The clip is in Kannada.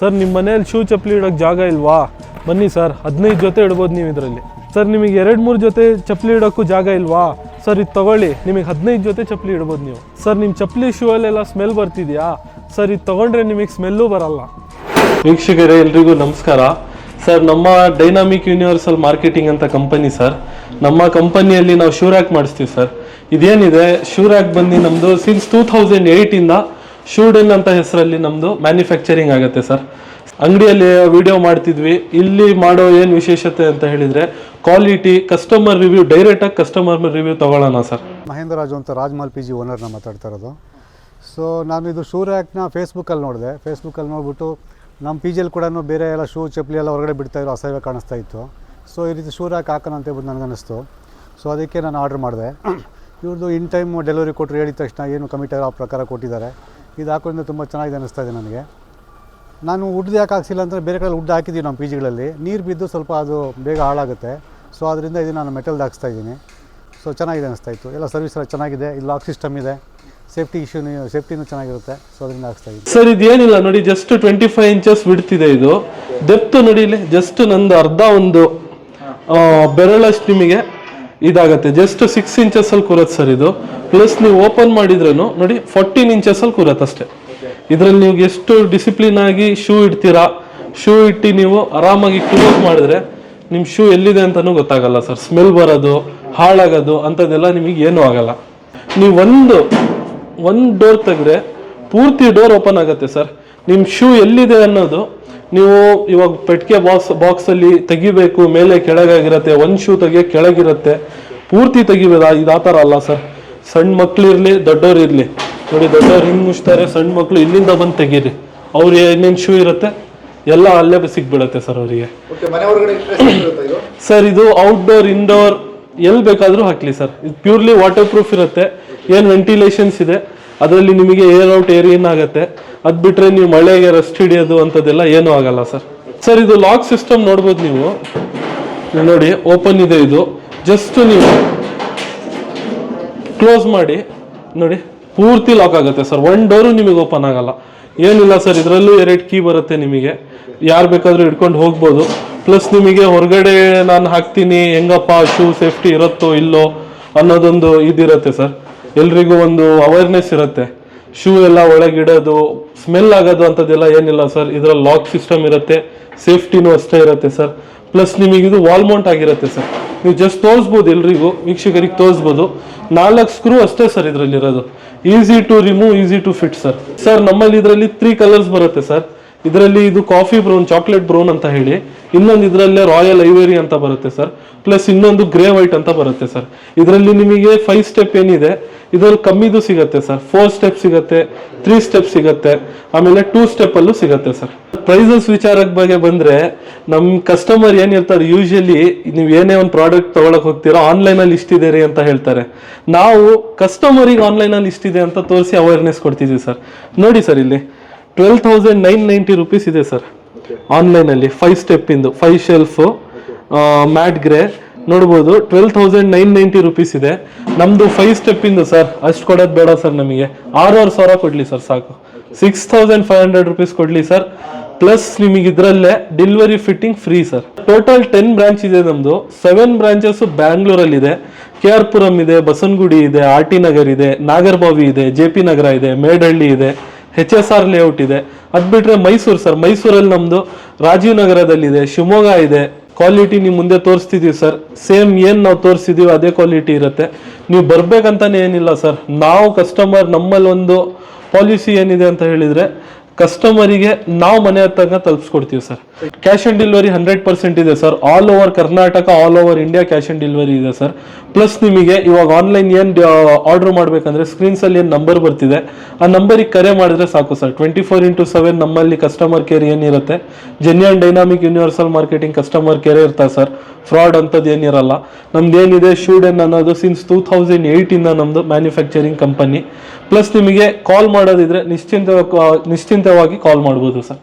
ಸರ್ ನಿಮ್ಮ ಮನೇಲಿ ಶೂ ಚಪ್ಪಲಿ ಇಡೋಕೆ ಜಾಗ ಇಲ್ವಾ? ಬನ್ನಿ ಸರ್, ಹದಿನೈದು ಜೊತೆ ಇಡ್ಬೋದು ನೀವು ಇದರಲ್ಲಿ. ಸರ್, ನಿಮಗೆ ಎರಡು ಮೂರು ಜೊತೆ ಚಪ್ಪಲಿ ಇಡೋಕ್ಕೂ ಜಾಗ ಇಲ್ವಾ? ಸರ್, ಇದು ತಗೊಳ್ಳಿ, ನಿಮಗೆ ಹದಿನೈದು ಜೊತೆ ಚಪ್ಪಲಿ ಇಡ್ಬೋದು ನೀವು. ಸರ್ ನಿಮ್ಮ ಚಪ್ಪಲಿ ಶೂ ಅಲ್ಲೆಲ್ಲ ಸ್ಮೆಲ್ ಬರ್ತಿದೆಯಾ? ಸರ್, ಇದು ತಗೊಂಡ್ರೆ ನಿಮಗೆ ಸ್ಮೆಲ್ಲೂ ಬರಲ್ಲ. ವೀಕ್ಷಕರೇ, ಎಲ್ರಿಗೂ ನಮಸ್ಕಾರ. ಸರ್, ನಮ್ಮ ಡೈನಾಮಿಕ್ ಯೂನಿವರ್ಸಲ್ ಮಾರ್ಕೆಟಿಂಗ್ ಅಂತ ಕಂಪನಿ ಸರ್. ನಮ್ಮ ಕಂಪನಿಯಲ್ಲಿ ನಾವು ಶೂ ರ್ಯಾಕ್ ಮಾಡಿಸ್ತೀವಿ, ಸರ್. ಇದೇನಿದೆ ಶೂ ರ್ಯಾಕ್ ಬಂದು ನಮ್ಮದು ಸಿನ್ಸ್ ಟೂ ತೌಸಂಡ್ ಏಯ್ಟಿಂದ ಶೂಡನ್ ಅಂತ ಹೆಸರಲ್ಲಿ ನಮ್ಮದು ಮ್ಯಾನುಫ್ಯಾಕ್ಚರಿಂಗ್ ಆಗುತ್ತೆ ಸರ್. ಅಂಗಡಿಯಲ್ಲಿ ವಿಡಿಯೋ ಮಾಡ್ತಿದ್ವಿ. ಇಲ್ಲಿ ಮಾಡೋ ಏನು ವಿಶೇಷತೆ ಅಂತ ಹೇಳಿದರೆ ಕ್ವಾಲಿಟಿ ಕಸ್ಟಮರ್ ರಿವ್ಯೂ ಡೈರೆಕ್ಟಾಗಿ ಕಸ್ಟಮರ್ ರಿವ್ಯೂ ತಗೊಳ್ಳೋಣ ಸರ್. ಮಹೇಂದ್ರ ರಾಜು ಅಂತ ರಾಜ್ಮಾಲ್ ಪಿ ಜಿ ಓನರ್ನ ಮಾತಾಡ್ತಾ ಇರೋದು. ಸೊ ನಾನು ಇದು ಶೂ ರ್ಯಾಕ್ನ ಫೇಸ್ಬುಕ್ಕಲ್ಲಿ ನೋಡಿದೆ. ಫೇಸ್ಬುಕ್ಕಲ್ಲಿ ನೋಡ್ಬಿಟ್ಟು ನಮ್ಮ ಪಿ ಜಿಯಲ್ಲಿ ಕೂಡ ಬೇರೆ ಎಲ್ಲ ಶೂ ಚಪ್ಪಲಿ ಎಲ್ಲ ಹೊರಗಡೆ ಬಿಡ್ತಾ ಇರೋ ಅಸಹ್ಯ ಕಾಣಿಸ್ತಾ ಇತ್ತು. ಸೊ ಈ ರೀತಿ ಶೂ ರ್ಯಾಕ್ ಹಾಕೋಣ ಅಂತ ಹೇಳ್ಬಿಟ್ಟು ನನಗನ್ನಿಸ್ತು. ಸೊ ಅದಕ್ಕೆ ನಾನು ಆರ್ಡ್ರ್ ಮಾಡಿದೆ. ಇವ್ರದ್ದು ಇನ್ ಟೈಮ್ ಡೆಲಿವರಿ ಕೊಟ್ಟರು ಹೇಳಿದ ತಕ್ಷಣ ಏನು ಕಮಿಟಿ ಆ ಪ್ರಕಾರ ಕೊಟ್ಟಿದ್ದಾರೆ. ಇದು ಹಾಕೋದ್ರಿಂದ ತುಂಬ ಚೆನ್ನಾಗಿದೆ ಅನ್ನಿಸ್ತಾ ಇದೆ ನನಗೆ. ನಾನು ಉಡ್ದು ಯಾಕೆ ಹಾಕ್ಸಿಲ್ಲ ಅಂದರೆ ಬೇರೆ ಕಡೆ ಉಡ್ಡು ಹಾಕಿದ್ದೀವಿ ನಮ್ಮ ಪಿ ಜಿಗಳಲ್ಲಿ ನೀರು ಬಿದ್ದು ಸ್ವಲ್ಪ ಅದು ಬೇಗ ಹಾಳಾಗುತ್ತೆ. ಸೊ ಅದರಿಂದ ಇದು ನಾನು ಮೆಟಲ್ದು ಹಾಕ್ಸ್ತಾ ಇದ್ದೀನಿ. ಸೊ ಚೆನ್ನಾಗಿದೆ ಅನಿಸ್ತಾ ಇತ್ತು. ಎಲ್ಲ ಸರ್ವಿಸ್ ಎಲ್ಲ ಚೆನ್ನಾಗಿದೆ. ಇಲ್ಲಿ ಲಾಕ್ ಸಿಸ್ಟಮ್ ಇದೆ. ಸೇಫ್ಟಿ ಇಶ್ಯೂನು ಸೇಫ್ಟಿನೂ ಚೆನ್ನಾಗಿರುತ್ತೆ. ಸೊ ಅದರಿಂದ ಹಾಕ್ಸ್ತಾ ಇದ್ದೀನಿ. ಸರ್ ಇದೇನಿಲ್ಲ ನೋಡಿ ಜಸ್ಟ್ ಟ್ವೆಂಟಿ ಫೈವ್ ಇಂಚಸ್ ಬಿಡ್ತಿದೆ ಇದು. ಡೆಪ್ತ್ ನೋಡಿ ಇಲ್ಲಿ ಜಸ್ಟ್ ನಂದು ಅರ್ಧ ಒಂದು ಬೆರಳಷ್ಟು ನಿಮಗೆ. ಇದಾಗತ್ತೆ. ಜಸ್ಟ್ ಸಿಕ್ಸ್ ಇಂಚಸ್ ಅಲ್ಲಿ ಕೂರತ್ತೆ ಸರ್ ಇದು. ಪ್ಲಸ್ ನೀವು ಓಪನ್ ಮಾಡಿದ್ರೂ ನೋಡಿ ಫೋರ್ಟೀನ್ ಇಂಚಸ್ ಅಲ್ಲಿ ಕೂರತ್ತೆ ಅಷ್ಟೇ. ಇದರಲ್ಲಿ ನೀವು ಎಷ್ಟು ಡಿಸಿಪ್ಲಿನ್ ಆಗಿ ಶೂ ಇಡ್ತೀರಾ ಶೂ ಇಟ್ಟು ನೀವು ಆರಾಮಾಗಿ ಕ್ಲೋಸ್ ಮಾಡಿದ್ರೆ ನಿಮ್ಮ ಶೂ ಎಲ್ಲಿದೆ ಅಂತಲೂ ಗೊತ್ತಾಗಲ್ಲ ಸರ್ ಸ್ಮೆಲ್ ಬರೋದು, ಹಾಳಾಗೋದು ಅಂಥದ್ದೆಲ್ಲ ನಿಮಗೆ ಏನೂ ಆಗಲ್ಲ. ನೀವು ಒಂದು ಒಂದು ಡೋರ್ ತೆಗೆದ್ರೆ ಪೂರ್ತಿ ಡೋರ್ ಓಪನ್ ಆಗುತ್ತೆ ಸರ್ ನಿಮ್ಮ ಶೂ ಎಲ್ಲಿದೆ ಅನ್ನೋದು ನೀವು ಇವಾಗ ಪೆಟ್ಟಿಗೆ ಬಾಕ್ಸ್ ಬಾಕ್ಸಲ್ಲಿ ತೆಗಿಬೇಕು ಮೇಲೆ ಕೆಳಗಾಗಿರುತ್ತೆ ಒಂದು ಶೂ ತೆಗಿಯೋ ಕೆಳಗಿರುತ್ತೆ ಪೂರ್ತಿ ತೆಗಿಬೇಕು ಇದು ಆ ಥರ ಅಲ್ಲ ಸರ್ ಸಣ್ಣ ಮಕ್ಕಳಿರಲಿ ದೊಡ್ಡವ್ರು ಇರಲಿ. ನೋಡಿ ದೊಡ್ಡವ್ರು ಹಿಂಗೆ ಮುಚ್ತಾರೆ ಸಣ್ಣ ಮಕ್ಕಳು ಇಲ್ಲಿಂದ ಬಂದು ತೆಗೀರಿ. ಅವ್ರು ಏನೇನು ಶೂ ಇರುತ್ತೆ ಎಲ್ಲ ಅಲ್ಲೇ ಸಿಕ್ಬಿಡತ್ತೆ ಸರ್ ಅವರಿಗೆ. ಸರ್ ಇದು? ಔಟ್ಡೋರ್ ಇಂಡೋರ್ ಎಲ್ಲಿ ಬೇಕಾದರೂ ಹಾಕಲಿ ಸರ್ ಇದು ಪ್ಯೂರ್ಲಿ ವಾಟರ್ ಪ್ರೂಫ್ ಇರುತ್ತೆ ಏನು ವೆಂಟಿಲೇಷನ್ಸ್ ಇದೆ ಅದರಲ್ಲಿ ನಿಮಗೆ ಏರ್ ಔಟ್ ಏರ್ ಇನ್ ಆಗುತ್ತೆ. ಅದು ಬಿಟ್ಟರೆ ನೀವು ಮಳೆಗೆ ರಸ್ಟ್ ಹಿಡಿಯೋದು ಅಂಥದ್ದೆಲ್ಲ ಏನೂ ಆಗಲ್ಲ ಸರ್. ಸರ್, ಇದು ಲಾಕ್ ಸಿಸ್ಟಮ್ ನೋಡ್ಬೋದು ನೀವು. ನೋಡಿ ಓಪನ್ ಇದೆ ಇದು. ಜಸ್ಟ್ ನೀವು ಕ್ಲೋಸ್ ಮಾಡಿ. ನೋಡಿ, ಪೂರ್ತಿ ಲಾಕ್ ಆಗುತ್ತೆ ಸರ್. ಒನ್ ಡೋರು ನಿಮಗೆ ಓಪನ್ ಆಗಲ್ಲ. ಏನಿಲ್ಲ ಸರ್, ಇದರಲ್ಲೂ ಎರಡು ಕೀ ಬರುತ್ತೆ ನಿಮಗೆ. ಯಾರು ಬೇಕಾದರೂ ಹಿಡ್ಕೊಂಡು ಹೋಗ್ಬೋದು. ಪ್ಲಸ್ ನಿಮಗೆ ಹೊರಗಡೆ ನಾನು ಹಾಕ್ತೀನಿ, ಹೆಂಗಪ್ಪ ಶೂ ಸೇಫ್ಟಿ ಇರುತ್ತೋ, ಇಲ್ಲೋ ಅನ್ನೋದೊಂದು ಇದಿರುತ್ತೆ ಸರ್. ಎಲ್ರಿಗೂ ಒಂದು ಅವೇರ್ನೆಸ್ ಇರುತ್ತೆ. ಶೂ ಎಲ್ಲ ಒಳಗಿಡೋದು ಸ್ಮೆಲ್ ಆಗೋದು ಅಂಥದ್ದೆಲ್ಲ ಏನಿಲ್ಲ ಸರ್ ಇದರಲ್ಲಿ ಲಾಕ್ ಸಿಸ್ಟಮ್ ಇರುತ್ತೆ ಸೇಫ್ಟಿನೂ ಅಷ್ಟೇ ಇರುತ್ತೆ ಸರ್ ಪ್ಲಸ್ ನಿಮಗೆ ಇದು ವಾಲ್ ಮೌಂಟ್ ಆಗಿರುತ್ತೆ ಸರ್ ನೀವು ಜಸ್ಟ್ ತೋರಿಸ್ಬೋದು ಎಲ್ರಿಗೂ, ವೀಕ್ಷಕರಿಗೆ ತೋರಿಸ್ಬೋದು. ನಾಲ್ಕು ಸ್ಕ್ರೂ ಅಷ್ಟೇ ಸರ್ ಇದರಲ್ಲಿ ಇರೋದು easy to remove easy to fit sir sir ನಮ್ಮಲ್ಲಿ ಇದರಲ್ಲಿ ತ್ರೀ ಕಲರ್ಸ್ ಬರುತ್ತೆ ಸರ್ ಇದರಲ್ಲಿ ಇದು ಕಾಫಿ ಬ್ರೌನ್ ಚಾಕ್ಲೇಟ್ ಬ್ರೌನ್ ಅಂತ ಹೇಳಿ, ಇನ್ನೊಂದು ಇದರಲ್ಲೇ ರಾಯಲ್ ಐವೇರಿ ಅಂತ ಬರುತ್ತೆ ಸರ್ ಪ್ಲಸ್ ಇನ್ನೊಂದು ಗ್ರೇ ವೈಟ್ ಅಂತ ಬರುತ್ತೆ ಸರ್ ಇದರಲ್ಲಿ ನಿಮಗೆ ಫೈವ್ ಸ್ಟೆಪ್ ಏನಿದೆ, ಇದರಲ್ಲಿ ಕಮ್ಮಿದು ಸಿಗುತ್ತೆ ಸರ್ ಫೋರ್ ಸ್ಟೆಪ್ ಸಿಗುತ್ತೆ ತ್ರೀ ಸ್ಟೆಪ್ ಸಿಗುತ್ತೆ, ಆಮೇಲೆ ಟೂ ಸ್ಟೆಪ್ ಅಲ್ಲೂ ಸಿಗುತ್ತೆ ಸರ್ ಪ್ರೈಸಸ್ ವಿಚಾರಕ್ಕೆ ಬಗ್ಗೆ ಬಂದ್ರೆ, ನಮ್ ಕಸ್ಟಮರ್ ಏನ್ ಹೇಳ್ತಾರೆ ಯೂಶಲಿ ನೀವು ಏನೇ ಒಂದು ಪ್ರಾಡಕ್ಟ್ ತಗೊಳಕ್ ಹೋಗ್ತೀರಾ ಆನ್ಲೈನ್ ಅಲ್ಲಿ ಇಷ್ಟಿದೆ ರೀ ಅಂತ ಹೇಳ್ತಾರೆ. ನಾವು ಕಸ್ಟಮರಿಗೆ ಆನ್ಲೈನ್ ಅಲ್ಲಿ ಇಷ್ಟಿದೆ ಅಂತ ತೋರಿಸಿ ಅವೇರ್ನೆಸ್ ಕೊಡ್ತಿದ್ದೀವಿ ಸರ್ ನೋಡಿ ಸರ್ ಇಲ್ಲಿ. Twelve thousand nine ninety rupees ಇದೆ ಸರ್ ಆನ್ಲೈನಲ್ಲಿ ಫೈವ್ ಸ್ಟೆಪ್ಪಿಂದು ಫೈವ್ ಶೆಲ್ಫು ಮ್ಯಾಟ್ ಗ್ರೇ ನೋಡ್ಬೋದು twelve thousand nine ninety rupees ಇದೆ. ನಮ್ದು ಫೈವ್ ಸ್ಟೆಪ್ಪಿಂದು ಸರ್ ಅಷ್ಟು ಕೊಡೋದು ಬೇಡ ಸರ್ ನಮಗೆ. ಆರೂವರೆ ಸಾವಿರ ಕೊಡಲಿ ಸರ್ ಸಾಕು. Six thousand five hundred rupees ಕೊಡಲಿ ಸರ್ ಪ್ಲಸ್ ನಿಮಗೆ ಇದರಲ್ಲೇ delivery fitting free sir total ten branch ಇದೆ ನಮ್ಮದು ಸೆವೆನ್ ಬ್ರಾಂಚಸ್ ಬ್ಯಾಂಗ್ಳೂರಲ್ಲಿದೆ ಕೆ ಆರ್ ಪುರಂ ಇದೆ ಬಸವನಗುಡಿ ಇದೆ ಆರ್ ಟಿ ನಗರ್ ಇದೆ ನಾಗರ್ಬಾವಿ ಇದೆ ಜೆ ಪಿ ನಗರ ಇದೆ ಮೇಡಹಳ್ಳಿ ಇದೆ. ಎಚ್ ಎಸ್ ಆರ್ ಲೇಔಟ್ ಇದೆ. ಅದ್ ಬಿಟ್ರೆ ಮೈಸೂರು ಸರ್. ಮೈಸೂರಲ್ಲಿ ನಮ್ದು ರಾಜೀವ್ ನಗರದಲ್ಲಿದೆ, ಶಿವಮೊಗ್ಗ ಇದೆ. ಕ್ವಾಲಿಟಿ ನೀವು ಮುಂದೆ ತೋರಿಸ್ತಿದೀವಿ ಸರ್. ಸೇಮ್ ಏನು ನಾವು ತೋರಿಸಿದೀವಿ ಅದೇ ಕ್ವಾಲಿಟಿ ಇರುತ್ತೆ. ನೀವು ಬರ್ಬೇಕಂತಾನೆ ಏನಿಲ್ಲ ಸರ್. ನಾವು ಕಸ್ಟಮರ್ ನಮ್ಮಲ್ಲಿ ಒಂದು ಪಾಲಿಸಿ ಏನಿದೆ ಅಂತ ಹೇಳಿದ್ರೆ ಕಸ್ಟಮರಿಗೆ ನಾವು ಮನೆ ಹತ್ರ ತಲುಪಿಸ್ಕೊಡ್ತೀವಿ sir. Cash on delivery hundred percent ಇದೆ sir. All over Karnataka all over India cash on delivery ಇದೆ ಸರ್. ಪ್ಲಸ್ ನಿಮಗೆ ಇವಾಗ ಆನ್ಲೈನ್ ಏನು ಆರ್ಡರ್ ಮಾಡಬೇಕಂದ್ರೆ ಸ್ಕ್ರೀನ್ಸಲ್ಲಿ ಏನು ನಂಬರ್ ಬರ್ತಿದೆ, ಆ ನಂಬರಿಗೆ ಕರೆ ಮಾಡಿದ್ರೆ ಸಾಕು sir. Twenty four into seven ನಮ್ಮಲ್ಲಿ ಕಸ್ಟಮರ್ ಕೇರ್ ಏನಿರುತ್ತೆ genuine dynamic universal marketing customer care ಇರ್ತಾರೆ ಸರ್. ಫ್ರಾಡ್ ಅಂಥದ್ದು ಏನಿರಲ್ಲ ನಮ್ದು ಏನಿದೆ ಶೂಡೆನ್ ಅನ್ನೋದು ಸಿನ್ಸ್ ಟೂ ತೌಸಂಡ್ ಏಯ್ಟಿಂದ ನಮ್ಮದು ಮ್ಯಾನುಫ್ಯಾಕ್ಚರಿಂಗ್ ಕಂಪನಿ ಪ್ಲಸ್ ನಿಮಗೆ ಕಾಲ್ ಮಾಡೋದಿದ್ರೆ ನಿಶ್ಚಿಂತ ನಿಶ್ಚಿಂತವಾಗಿ ಕಾಲ್ ಮಾಡ್ಬೋದು ಸರ್.